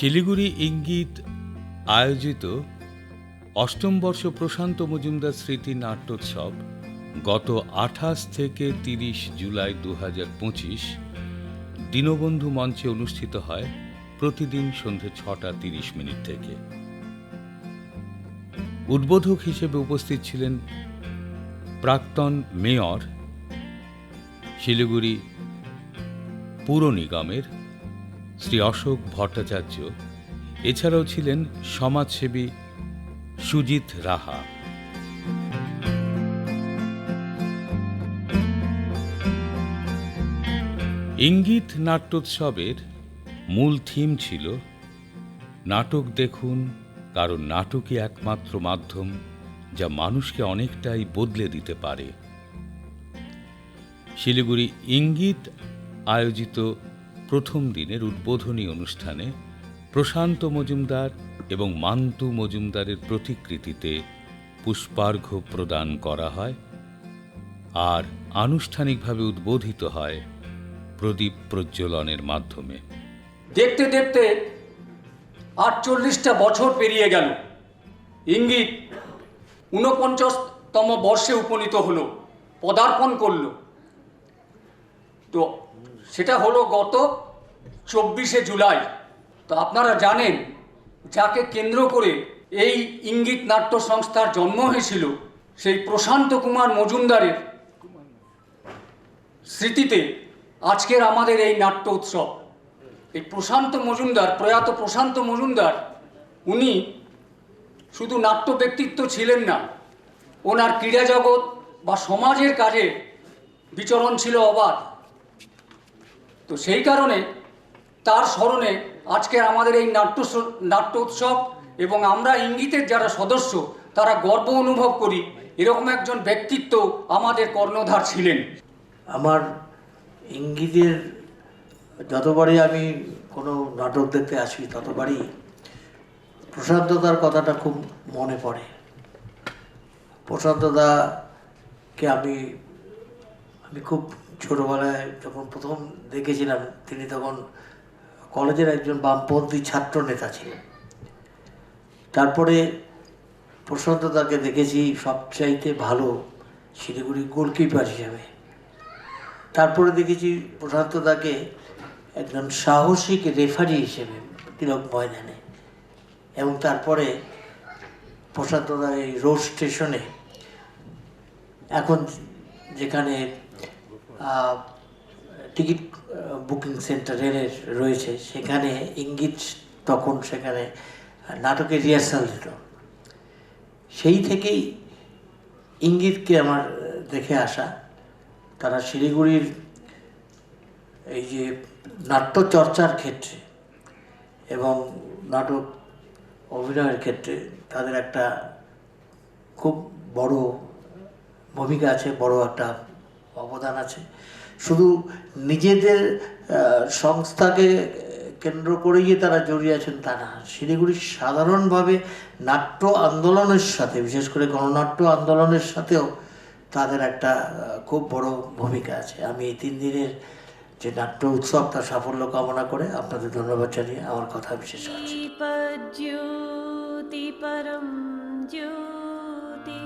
শিলিগুড়ি ইঙ্গিত আয়োজিত অষ্টম বর্ষ প্রশান্ত মজুমদার স্মৃতি নাট্যোৎসব গত আঠাশ থেকে তিরিশ জুলাই দু পঁচিশ দীনবন্ধু মঞ্চে অনুষ্ঠিত হয় প্রতিদিন সন্ধে ছটা তিরিশ মিনিট থেকে। উদ্বোধক হিসেবে উপস্থিত ছিলেন প্রাক্তন মেয়র শিলিগুড়ি পুর নিগমের শ্রী অশোক ভট্টাচার্য, এছাড়াও ছিলেন সমাজসেবী সুজিত রাহা। ইঙ্গিত নাট্যোৎসবের মূল থিম ছিল, নাটক দেখুন কারণ নাটকই একমাত্র মাধ্যম যা মানুষকে অনেকটাই বদলে দিতে পারে। শিলিগুড়ি ইঙ্গিত আয়োজিত প্রথম দিনের উদ্বোধনী অনুষ্ঠানে প্রশান্ত মজুমদার এবং মান্তু মজুমদারের প্রতিকৃতিতে পুষ্পার্ঘ্য প্রদান করা হয় আর আনুষ্ঠানিকভাবে উদ্বোধিত হয় প্রদীপ প্রজ্বলনের মাধ্যমে। দেখতে দেখতে আটচল্লিশটা বছর পেরিয়ে গেল। ইঙ্গিত, ঊনপঞ্চাশতম বর্ষে উপনীত হলো, পদার্পণ করল। তো সেটা হলো গত চব্বিশে জুলাই। তো আপনারা জানেন, যাকে কেন্দ্র করে এই ইঙ্গিত নাট্য সংস্থার জন্ম হয়েছিল, সেই প্রশান্ত কুমার মজুমদারের স্মৃতিতে আজকের আমাদের এই নাট্য উৎসব। এই প্রশান্ত মজুমদার, প্রয়াত প্রশান্ত মজুমদার, উনি শুধু নাট্য ব্যক্তিত্ব ছিলেন না, ওনার ক্রীড়া জগৎ বা সমাজের কাজে বিচরণ ছিল অবাধ। তো সেই কারণে তার স্মরণে আজকে আমাদের এই নাট্য নাট্য উৎসব এবং আমরা ইঙ্গিতের যারা সদস্য, তারা গর্ব অনুভব করি। এরকম একজন ব্যক্তিত্ব আমাদের কর্ণধার ছিলেন। আমার ইঙ্গিতের যতবারই আমি কোনো নাটক দেখতে আসি, ততবারই প্রশান্তদার কথাটা খুব মনে পড়ে। প্রশান্তদাকে আমি আমি খুব ছোটোবেলায় যখন প্রথম দেখেছিলাম, তিনি তখন কলেজের একজন বামপন্থী ছাত্র নেতা ছিলেন। তারপরে প্রশান্তদাকে দেখেছি সবচাইতে ভালো শিলিগুড়ি গোলকিপার হিসাবে। তারপরে দেখেছি প্রশান্ত দাকে একজন সাহসিক রেফারি হিসেবে তিলক ময়দানে। এবং তারপরে প্রশান্ত দা এই রোড স্টেশনে এখন যেখানে টিকিট বুকিং সেন্টার রেলের রয়েছে। সেখানে ইঙ্গিত তখন সেখানে নাটকের রিহার্সাল দিত সেই থেকেই ইঙ্গিতকে আমার দেখে আসা। তারা শিলিগুড়ির এই যে নাট্যচর্চার ক্ষেত্রে এবং নাটক অভিনয়ের ক্ষেত্রে তাদের একটা খুব বড় ভূমিকা আছে, বড় একটা অবদান আছে। শুধু নিজেদের সংস্থাকে কেন্দ্র করে গিয়ে তারা জড়িয়ে আছেন তা না শিলিগুড়ি সাধারণভাবে নাট্য আন্দোলনের সাথে বিশেষ করে গণনাট্য আন্দোলনের সাথেও তাদের একটা খুব বড় ভূমিকা আছে। আমি এই তিন দিনের যে নাট্য উৎসব তার সাফল্য কামনা করে আপনাদের ধন্যবাদ জানিয়ে আমার কথা বিশেষ করছি। জ্যোতি।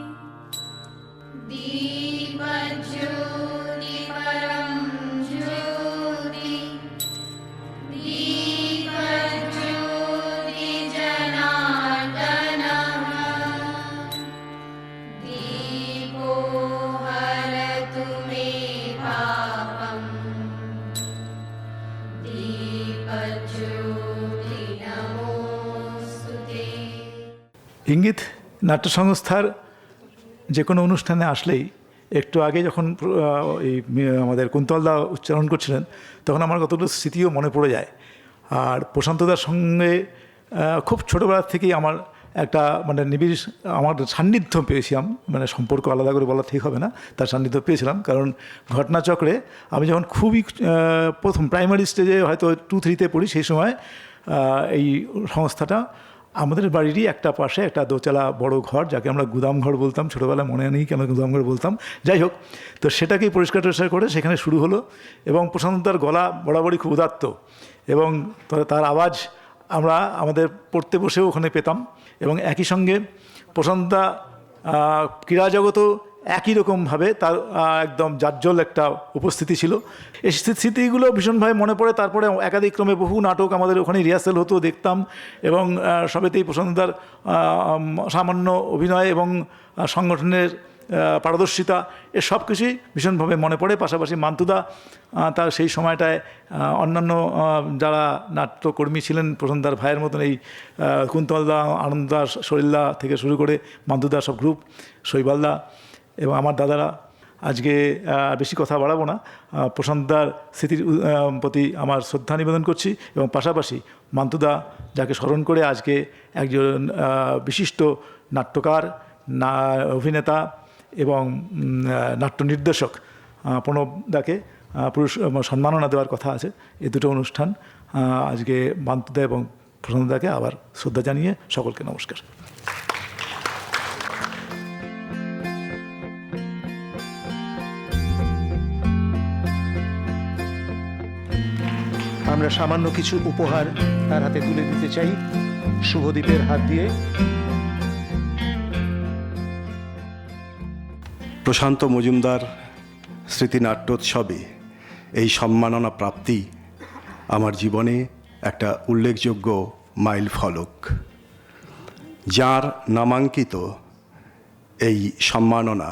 ইঙ্গিত নাট্য সংস্থার যে কোনো অনুষ্ঠানে আসলেই একটু আগে যখন এই আমাদের কুন্তলদা উচ্চারণ করছিলেন, তখন আমার কতগুলো স্মৃতিও মনে পড়ে যায়। আর প্রশান্তদার সঙ্গে খুব ছোটোবেলা থেকেই আমার একটা মানে নিবিড়, আমার সান্নিধ্য পেয়েছিলাম মানে সম্পর্ক আলাদা করে বলা ঠিক হবে না, তার সান্নিধ্য পেয়েছিলাম। কারণ ঘটনাচক্রে আমি যখন খুবই প্রথম প্রাইমারি স্টেজে হয়তো টু থ্রিতে পড়ি, সেই সময় এই সংস্থাটা আমাদের বাড়িরই একটা পাশে একটা দোতলা বড় ঘর, যাকে আমরা গুদাম ঘর বলতাম। ছোটোবেলায় মনে নেই কেন গুদাম ঘর বলতাম। যাই হোক, তো সেটাকেই পরিষ্কার টরিষ্কার করে সেখানে শুরু হলো এবং প্রশান্ততার গলা বরাবরই খুব উদাত্ত এবং তার আওয়াজ আমরা আমাদের পড়তে বসেও ওখানে পেতাম এবং একই সঙ্গে প্রশান্তদা ক্রীড়া জগতেও একই রকমভাবে তার একদম জাজ্জল একটা উপস্থিতি ছিল। এই স্মৃ- স্মৃতিগুলো ভীষণভাবে মনে পড়ে। তারপরে একাধিক ক্রমে বহু নাটক আমাদের ওখানে রিহার্সেল হতো দেখতাম এবং সবেতেই উম, সামান্য অভিনয় এবং সংগঠনের পারদর্শিতা এ সব কিছুই ভীষণভাবে মনে পড়ে। পাশাপাশি মান্তুদা তার সেই সময়টায় অন্যান্য যারা নাট্যকর্মী ছিলেন প্রসন্নদার ভাইয়ের মতন এই কুন্তলদা আনন্দদা শরীরদা থেকে শুরু করে মান্তুদা সব গ্রুপ শৈবালদা এবং আমার দাদারা আজকে বেশি কথা বাড়াবো না। প্রশান্তদার স্মৃতির প্রতি আমার শ্রদ্ধা নিবেদন করছি এবং পাশাপাশি মান্তুদা যাকে স্মরণ করে আজকে একজন বিশিষ্ট নাট্যকার, না, অভিনেতা এবং নাট্য নির্দেশক প্রণবদাকে পুরুষ সম্মাননা দেওয়ার কথা আছে এই দুটো অনুষ্ঠান। আজকে মান্তুদা এবং প্রশান্তদাকে আবার শ্রদ্ধা জানিয়ে সকলকে নমস্কার। আমরা সামান্য কিছু উপহার তার হাতে তুলে দিতে চাই। শুভদীপের হাত দিয়ে। প্রশান্ত মজুমদার স্মৃতি নাট্যোৎসবে এই সম্মাননা প্রাপ্তি আমার জীবনে একটা উল্লেখযোগ্য মাইল ফলক, যার নামাঙ্কিত এই সম্মাননা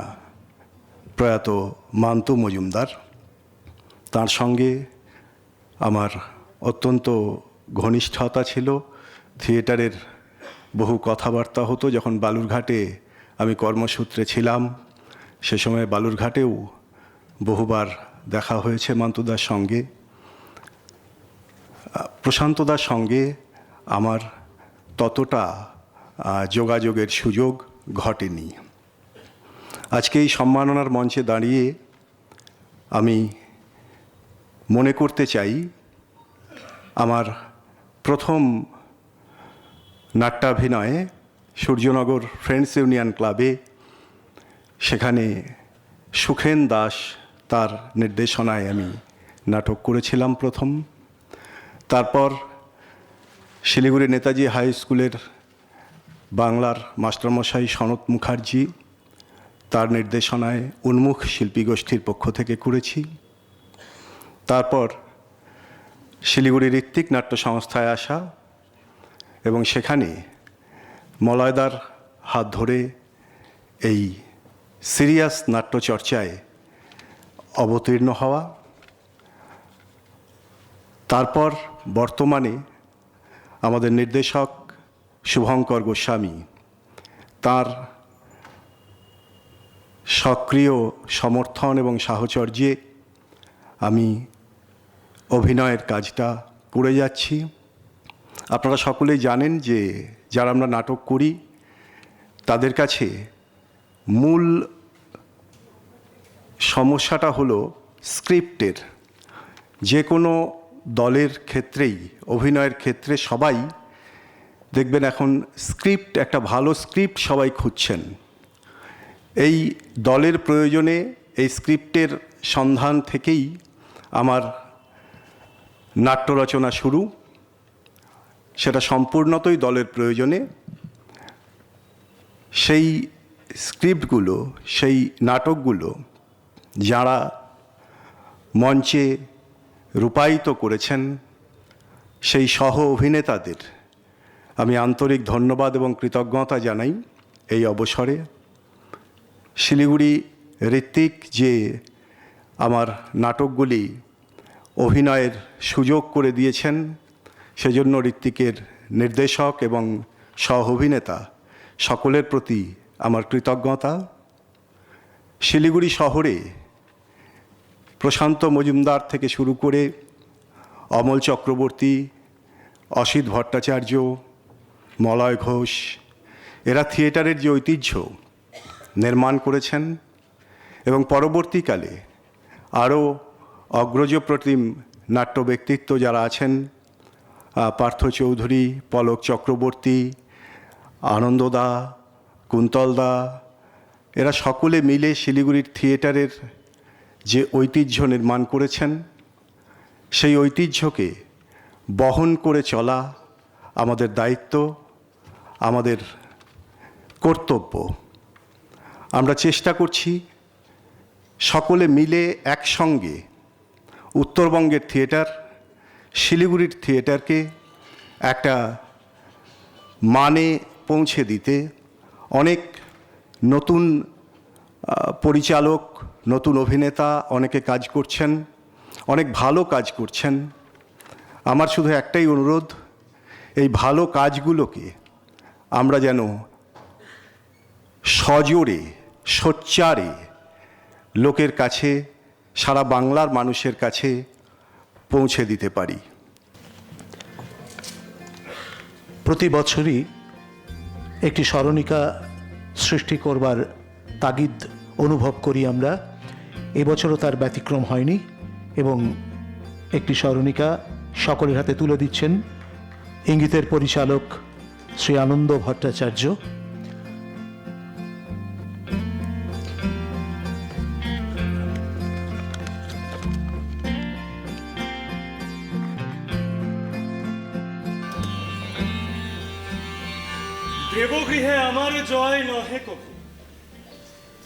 প্রয়াত মান্তু মজুমদার, তার সঙ্গে আমার অত্যন্ত ঘনিষ্ঠতা ছিল। থিয়েটারের বহু কথাবার্তা হতো। যখন বালুরঘাটে আমি কর্মসূত্রে ছিলাম, সে সময় বালুরঘাটেও বহুবার দেখা হয়েছে মান্তুদার সঙ্গে। প্রশান্তদার সঙ্গে আমার ততটা যোগাযোগের সুযোগ ঘটেনি। আজকে এই সম্মাননার মঞ্চে দাঁড়িয়ে আমি মনে করতে চাই, আমার প্রথম নাট্যাভিনয়ে সূর্যনগর ফ্রেন্ডস ইউনিয়ন ক্লাবে সেখানে সুখেন দাস তার নির্দেশনায় আমি নাটক করেছিলাম প্রথম। তারপর শিলিগুড়ি নেতাজি হাই স্কুলের বাংলার মাস্টারমশাই সনত মুখার্জি তার নির্দেশনায় উন্মুখ শিল্পী গোষ্ঠীর পক্ষ থেকে করেছি। তারপর শিলিগুড়ি ঋত্বিক নাট্য সংস্থায় আসা এবং সেখানে মলয়দার হাত ধরে এই সিরিয়াস নাট্যচর্চায় অবতীর্ণ হওয়া। তারপর বর্তমানে আমাদের নির্দেশক শুভঙ্কর গোস্বামী তার সক্রিয় সমর্থন এবং সাহচর্যে আমি অভিনয়ের কাজটা করে যাচ্ছি। আপনারা সকলেই জানেন যে যারা আমরা নাটক করি, তাদের কাছে মূল সমস্যাটা হলো স্ক্রিপ্টের। যে কোনো দলের ক্ষেত্রেই, অভিনয়ের ক্ষেত্রে সবাই দেখবেন এখন স্ক্রিপ্ট, একটা ভালো স্ক্রিপ্ট সবাই খুঁজছেন। এই দলের প্রয়োজনে এই স্ক্রিপ্টের সন্ধান থেকেই আমার নাট্য রচনা শুরু। সেটা সম্পূর্ণতই দলের প্রয়োজনে। সেই স্ক্রিপ্টগুলো, সেই নাটকগুলো যারা মঞ্চে রূপায়িত করেছেন, সেই সহ অভিনেতাদের আমি আন্তরিক ধন্যবাদ এবং কৃতজ্ঞতা জানাই এই অবসরে। শিলিগুড়ি ঋত্বিক যে আমার নাটকগুলি অভিনয়ের সুযোগ করে দিয়েছেন সেজন্য ঋত্বিকের নির্দেশক এবং সহ অভিনেতা সকলের প্রতি আমার কৃতজ্ঞতা। শিলিগুড়ি শহরে প্রশান্ত মজুমদার থেকে শুরু করে অমল চক্রবর্তী, অসিত ভট্টাচার্য, মলয় ঘোষ, এরা থিয়েটারের যে ঐতিহ্য নির্মাণ করেছেন এবং পরবর্তীকালে আরও অগ্রজ প্রতিম নাট্য ব্যক্তিত্ব যারা আছেন পার্থ চৌধুরী, পলক চক্রবর্তী আনন্দদা কুন্তলদা এরা সকলে মিলে শিলিগুড়ির থিয়েটারের যে ঐতিহ্য নির্মাণ করেছেন, সেই ঐতিহ্যকে বহন করে চলা আমাদের দায়িত্ব, আমাদের কর্তব্য। আমরা চেষ্টা করছি সকলে মিলে একসঙ্গে উত্তরবঙ্গের থিয়েটার, শিলিগুড়ির থিয়েটারকে একটা মানে পৌঁছে দিতে অনেক নতুন পরিচালক, নতুন অভিনেতা অনেকে কাজ করছেন, অনেক ভালো কাজ করছেন। আমার শুধু একটাই অনুরোধ, এই ভালো কাজগুলোকে আমরা যেন সজোরে, সোচ্চারে লোকের কাছে সারা বাংলার মানুষের কাছে পৌঁছে দিতে পারি। প্রতি বছরই একটি স্মরণিকা সৃষ্টি করবার তাগিদ অনুভব করি আমরা। এবছরও তার ব্যতিক্রম হয়নি এবং একটি স্মরণিকা সকলের হাতে তুলে দিচ্ছেন। ইঙ্গিতের পরিচালক শ্রী আনন্দ ভট্টাচার্য। দেবগৃহে আমার জয় নহে কভু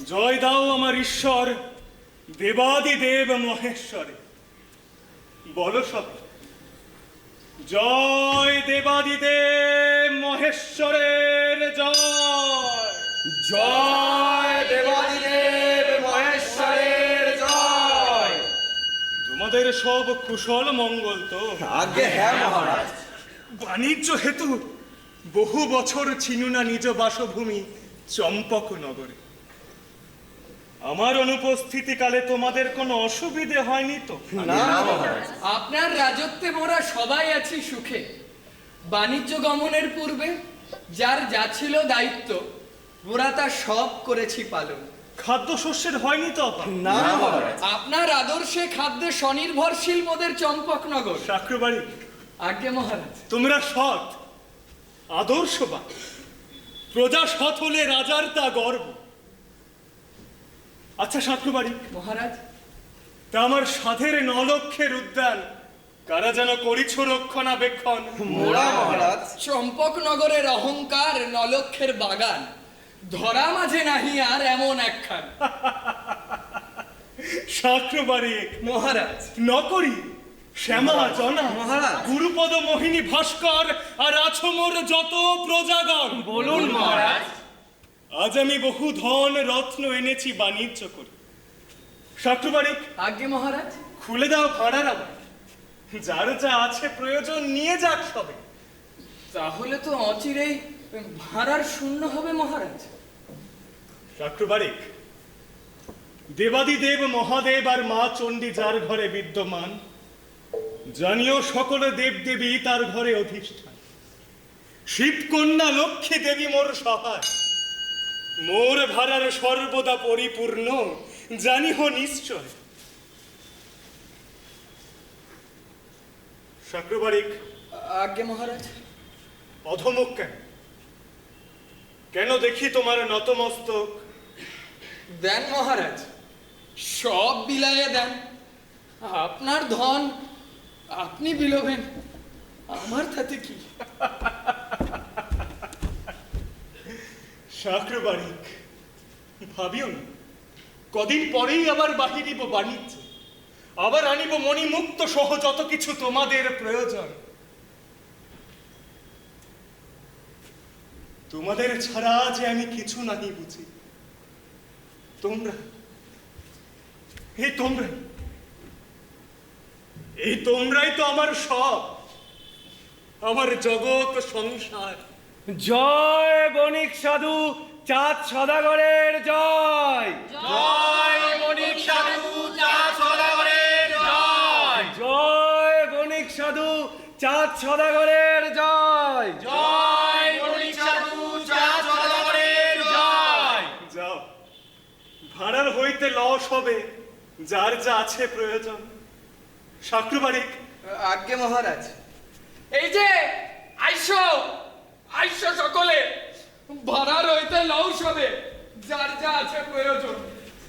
জয় দাও আমার ঈশ্বর দেবাদি দেব মহেশ্বরে। বলো সব। জয় দেবাদি দেব মহেশ্বরের জয়। জয় দেবাদি দেব মহেশ্বরের জয়। তোমাদের সব কুশল মঙ্গল তো। আগে হ্যাঁ মহারাজ। বাণিজ্য হেতু বহু বছর ছিনু না নিজ বাসভূমি চম্পক নগরে। আমার অনুপস্থিতিকালে তোমাদের কোনো অসুবিধে হয়নি তো? আপনার রাজত্বে মোরা সবাই আছি সুখে। বাণিজ্য গমনের পূর্বে যার যা ছিল দায়িত্ব মোরা তা সব করেছি পালন। খাদ্যশস্যের হয়নি তো না আপনার আদর্শে খাদ্যে স্বনির্ভরশীল মোদের চম্পকনগর চাকরবাড়ি আজ্ঞে মহারাজ। তোমরা সৎ। আদর্শবান প্রজা সৎ হলে রাজার তা গর্ব। আচ্ছা সাঁকরবাড়ি মহারাজ। তা আমার সাধের নলক্ষের উদ্যান কারা যেন করিছ রক্ষণাবেক্ষণ? চম্পকনগরের অহংকার নলক্ষের বাগান ধরা মাঝে নাহি আর এমন একখান। সাঁকরবাড়ি মহারাজ। নকরি। শ্যামা জনা গুরুপদ মোহিনী ভাস্কর আর আছমোর যত প্রজাগণ। বলুন মহারাজ। আজ আমি বহু ধন রত্ন এনেছি বাণিজ্য করে। সাঁকরবাড়ি আজ্ঞে মহারাজ। খুলে দাও ভাড়ার আবার। যার যা আছে প্রয়োজন নিয়ে যাক সবে। তাহলে তো অচিরেই ভাড়ার শূন্য হবে মহারাজ। চক্রবারিক দেবাদিদেব মহাদেব আর মা চণ্ডী যার ঘরে বিদ্যমান। জানিও সকল দেবদেবী তার ঘরে অধিষ্ঠান। শিবকন্যা লক্ষ্মী দেবী মোর সহায়। মোর ভাড়ার সর্বদা পরিপূর্ণ জানিহ নিশ্চয়। চক্রবারিক আজ্ঞে মহারাজ। অধমুখ কেন? কেন দেখি তোমার নতমস্তক? দেন মহারাজ সব বিলায়ে দেন। আপনার ধন আপনি বিলোবেন আমার তাতে কি? শাকরবাড়িক ভাবিও না। কদিন পরেই আবার বাহিরিব বাণিজ্য। আবার আনিব মণিমুক্ত সহ যত কিছু তোমাদের প্রয়োজন। তোমাদের ছাড়া যে আমি কিছু নাহি বুঝি। তোমরা এই তোমরা এই তোমরাই তো আমার সব। আমার জগৎ সংসার। জয় বণিক সাধু চাঁদ সদাগরের জয়। জয় বণিক সাধু চাঁদ সদাগরের জয়। জয় বণিক সাধু চাঁদ সদাগরের জয়। জয় বণিক সাধু চাঁদ সদাগরের জয়। যাও। ভাড়ার হইতে লস হবে যার যা আছে প্রয়োজন। সাকরবাড়িক আজ্ঞে মহারাজ। এই যে আইসো আইসো সকলে। ভাড়া রইতে নৌ সবে যার যা আছে প্রয়োজন।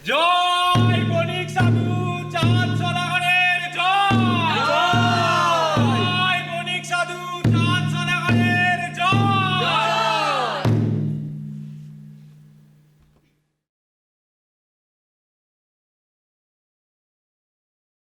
জয়!